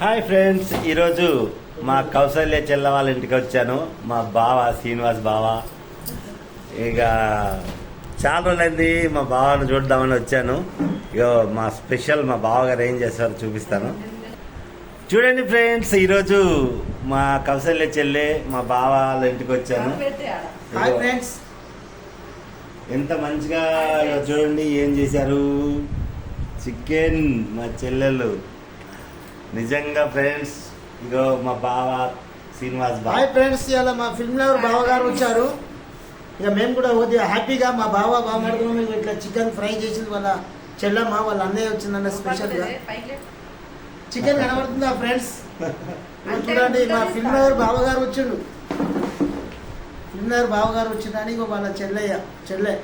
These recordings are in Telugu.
హాయ్ ఫ్రెండ్స్ ఈరోజు మా కౌసల్య చెల్ల వాళ్ళ ఇంటికి వచ్చాను. మా బావ శ్రీనివాస్ బావ. ఇక చాలా రోజులైంది మా బావను చూద్దామని వచ్చాను. ఇక మా స్పెషల్ మా బావగారు ఏం చేస్తారో చూపిస్తాను. చూడండి ఫ్రెండ్స్ ఈరోజు మా కౌసల్య చెల్లె మా బావ వాళ్ళ ఇంటికి వచ్చాను. ఎంత మంచిగా చూడండి ఏం చేశారు. చికెన్ మా చెల్లెలు. నిజంగా ఫ్రెండ్స్ ఇగో మా బావ శ్రీనివాస్ బావ. హాయ్ ఫ్రెండ్స్ ఇవాళ మా ఫిల్మ్ లవర్ బావ గారు వచ్చారు. ఇక మేము కూడా కొద్దిగా హ్యాపీగా మా బావ బావమడుకున్నాం ఇక ఇట్లా చికెన్ ఫ్రై చేసింది వాళ్ళ చెల్లమ్మ వాళ్ళ అన్నయ్య వచ్చిందన్న స్పెషల్గా చికెన్ కనబడుతుందా ఫ్రెండ్స్? చూడండి మా ఫిల్మ్ లవర్ బావ గారు వచ్చిండు. ఫిల్మ్ లవర్ బావ గారు వచ్చిందని ఇగో వాళ్ళ చెల్లెయ్య చెల్లె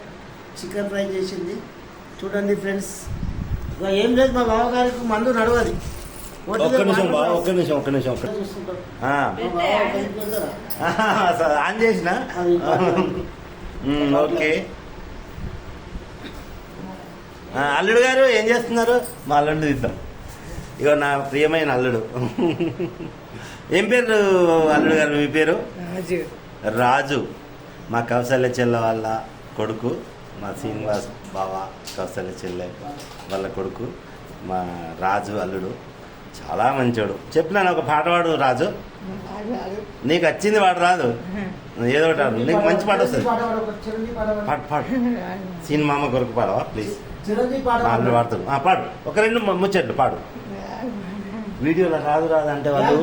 చికెన్ ఫ్రై చేసింది. చూడండి ఫ్రెండ్స్. ఇక ఏం లేదు మా బావ గారికి మందు నడవది. ఒక్క నిమిషం బావ ఒక్క నిమిషం ఒక్క నిమిషం ఒక్క ఆన్ చేసిన? ఓకే. ఆ, అల్లుడు గారు ఏం చేస్తున్నారు? మా అల్లుడు తీద్దాం ఇగో నా ప్రియమైన అల్లుడు. ఏం పేరు అల్లుడు గారు? మీ పేరు? రాజు. రాజు. మా కౌశల్య చెల్ల వాళ్ళ కొడుకు మా శ్రీనివాస్ బావ కౌశల్య చెల్లె వాళ్ళ కొడుకు మా రాజు అల్లుడు. చాలా మంచోడు. చెప్పినాను ఒక పాట పాడు రాజు. నీకు వచ్చింది పాట రాదు. ఏదో ఒకటి పాడు. నీకు మంచి పాట వస్తుంది. పాట పాడు, ఒక చిరంజీవి పాట పాడు. పాడు పాడు సీన్ మామ కొరకు పాడవా ప్లీజ్. చిరంజీవి పాట మా అల్లుడు పాడు. పాడుతాడు ఆ, పాడు. ఒక రెండు ముచ్చట్లు పాడు. వీడియోలో రాదు రాదు అంటే వాళ్ళు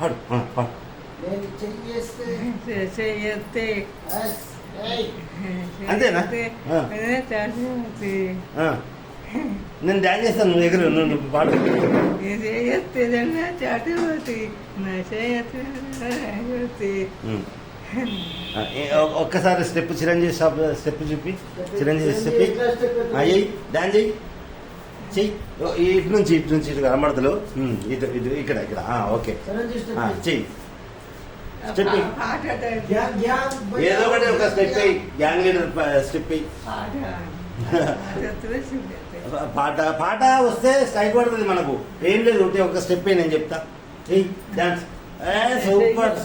పాడు. పాడు. అంతేనా? నేను డాన్స్ చేస్తాను నువ్వు ఎగురు నువ్వు పాడు. ఒక్కసారి స్టెప్ చిరంజీవి స్టెప్ స్టెప్ చూపి. చిరంజీవి స్టెప్? అయ్యి డాన్స్ చెయ్యి చెయ్యి. ఇటు నుంచి ఇటు నుంచి ఇటు కనబడతలు. ఇటు ఇటు ఇక్కడ ఇక్కడ. ఆ, ఓకే. చెయ్యి. స్టెప్ ఏదో ఒకటి ఒక స్టెప్ అయ్యి గ్యాంగ్ లీడర్ స్టెప్ అయ్యి పాట పాట వస్తే స్ట్రైక్ పడుతుంది మనకు. ఏం లేదు ఒకటి ఒక స్టెప్ నేను చెప్తా. Dance. Super.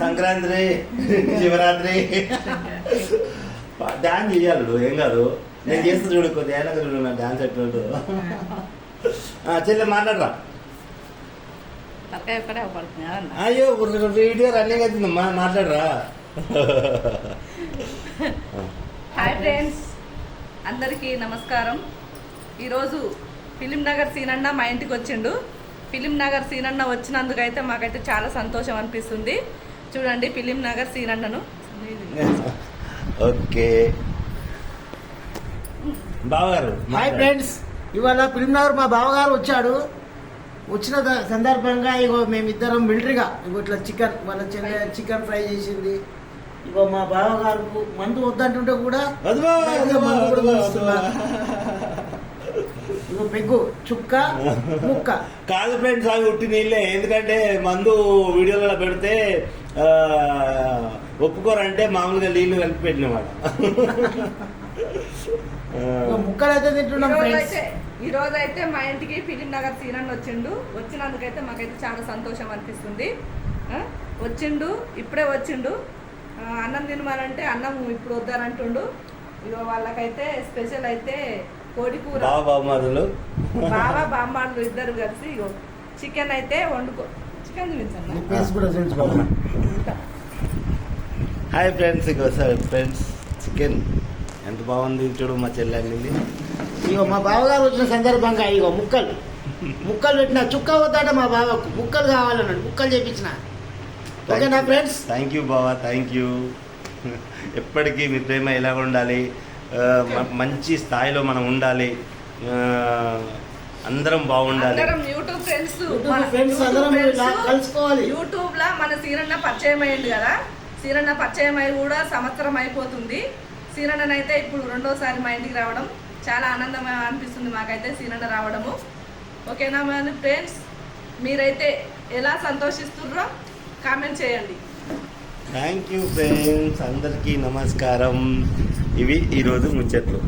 Sankranti Shivaratri. Dance చేయాలి ఏం కాదు. నేను చేస్తా చూడు కొద్ది ఏళ్ళ చూడు నా డాన్స్ ఎట్లా ఉంటుందో. ఆ, చెల్లె మాట్లాడరా. అయ్యో వీడియో రన్నింగ్ అవుతుందమ్మా మాట్లాడరా. Hi friends. అందరికీ నమస్కారం. ఈరోజు ఫిలిం నగర్ సీనన్న మా ఇంటికి వచ్చిండు. ఫిలిం నగర్ సీనన్న వచ్చినందుకైతే మాకైతే చాలా సంతోషం అనిపిస్తుంది. చూడండి ఫిలిం నగర్ సీనన్నను. ఓకే. బావగారు హాయ్ ఫ్రెండ్స్. ఇవాళ ఫిల్మ్ నగర్ మా బావగారు వచ్చాడు. వచ్చిన సందర్భంగా ఇగో మేమిద్దరం మిలిటరీగా ఇగో ఇట్లా చికెన్ వాళ్ళ చికెన్ ఫ్రై చేసింది. ఇగో మా బావగారు మందు వద్దంటుంటే కూడా. ఇగో పెగ్గు చుక్క ముక్క. కాదు ఫ్రెండ్స్ అవి ఉట్టి నీళ్ళే. ఎందుకంటే మందు వీడియోలలో పెడితే ఆ, ఒప్పుకోరంటే మామూలుగా నీళ్ళు కలిపి పెట్టినమాట. ఇగో ముక్కలు అయితే తింటున్నాం ఈరోజు ఫ్రెండ్స్. అయితే మా ఇంటికి ఫిలిం నగర్ సీనన్న వచ్చిండు. వచ్చినందుకైతే మాకైతే చాలా సంతోషం అనిపిస్తుంది. వచ్చిండు ఇప్పుడే వచ్చిండు. అన్నం తినమనంటే అన్నం ఇప్పుడు వద్దానంటుండు. ఇగో వాళ్ళకైతే స్పెషల్ అయితే కోడి కూర. బావ బావమాదులు బాబా బామ్మాళ్ళు ఇద్దరు కలిసి ఇగో చికెన్ అయితే వండుకో. చికెన్ చూపించండి హాయ్ ఫ్రెండ్స్ ఇగో సార్ ఫ్రెండ్స్ చికెన్ ఎంత బాగుంది చూడు మా చెల్లెళ్ళి ఇగో మా బావగారు వచ్చిన సందర్భంగా ఇగో ముక్కలు. ముక్కలు పెట్టిన చుక్క వద్దాట మా బావకు ముక్కలు కావాలన్నాడు. ముక్కలు చేపించిన. ఓకేనా ఫ్రెండ్స్ థ్యాంక్ యూ బావా థ్యాంక్ యూ ఎప్పటికీ మీ ప్రేమ ఎలా ఉండాలి? మంచి స్థాయిలో మనం ఉండాలి. అందరం బాగుండాలి. అందరం యూట్యూబ్ ఫ్రెండ్స్. యూట్యూబ్ ఫ్రెండ్స్ అందరం ఇలా కలుసుకోవాలి. యూట్యూబ్ లా మన సీరన్న పరిచయం అయ్యింది కదా? సీరన్న పరిచయం అయి కూడా సంవత్సరం అయిపోతుంది. సీరన్న అయితే ఇప్పుడు రెండోసారి మా ఇంటికి రావడం చాలా ఆనందం అనిపిస్తుంది మాకైతే సీరన్న రావడము. ఓకేనా ఫ్రెండ్స్ మీరైతే ఎలా సంతోషిస్తున్నారో కామెంట్ చేయండి. థ్యాంక్ యూ ఫ్రెండ్స్ అందరికీ నమస్కారం. ఇవి ఈరోజు ముచ్చట్లు.